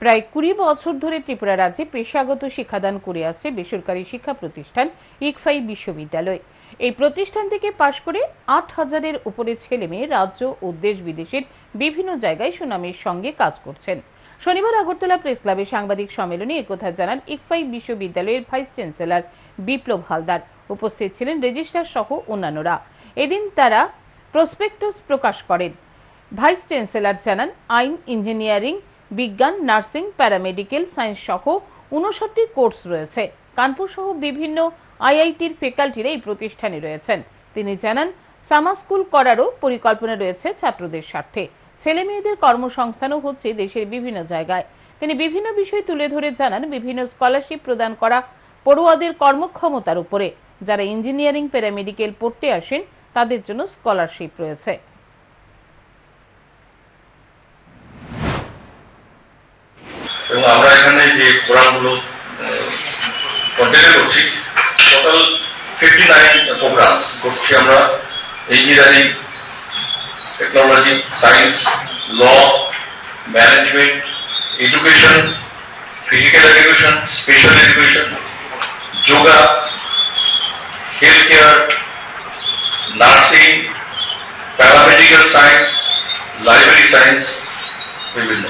প্রায় কুড়ি বছর ধরে ত্রিপুরা রাজ্যে পেশাগত শিক্ষাদান করে আসছে বেসরকারি শিক্ষা প্রতিষ্ঠান ইকফাই বিশ্ববিদ্যালয়। এই প্রতিষ্ঠান থেকে পাশ করে আট হাজারের উপরে ছেলে মেয়ে রাজ্য ও দেশ বিদেশের বিভিন্ন জায়গায় সুনামের সঙ্গে কাজ করছেন। শনিবার আগরতলা প্রেস ক্লাবে সাংবাদিক সম্মেলনে একথা জানান ইকফাই বিশ্ববিদ্যালয়ের ভাইস চ্যান্সেলর বিপ্লব হালদার। উপস্থিত ছিলেন রেজিস্ট্রার সহ অন্যান্যরা। এদিন তারা প্রসপেক্টাস প্রকাশ করেন। ভাইস চ্যান্সেলর জানান, আইন, ইঞ্জিনিয়ারিং বিজ্ঞান, নার্সিং, প্যারামেডিক্যাল সায়েন্স সহ উনষাটটি কোর্স রয়েছে। কানপুর সহ বিভিন্ন আইআইটির ফ্যাকাল্টিরা এই প্রতিষ্ঠানে রয়েছেন। তিনি জানান সামার স্কুল করারও পরিকল্পনা রয়েছে ছাত্রদের স্বার্থে। ছেলে মেয়েদের কর্মসংস্থানও হচ্ছে দেশের বিভিন্ন জায়গায়। তিনি বিভিন্ন বিষয় তুলে ধরে জানান, বিভিন্ন স্কলারশিপ প্রদান করা পড়ুয়াদের কর্মক্ষমতার উপরে। যারা ইঞ্জিনিয়ারিং, প্যারামেডিক্যাল পড়তে আসেন, তাদের জন্য স্কলারশিপ রয়েছে। এবং আমরা এখানে যে প্রোগ্রামগুলো কন্টিনিউ করছি টোটাল ফিফটি নাইন প্রোগ্রামস করছি আমরা engineering technology science law management education physical education special education yoga health care nursing paramedical science library science বিভিন্ন।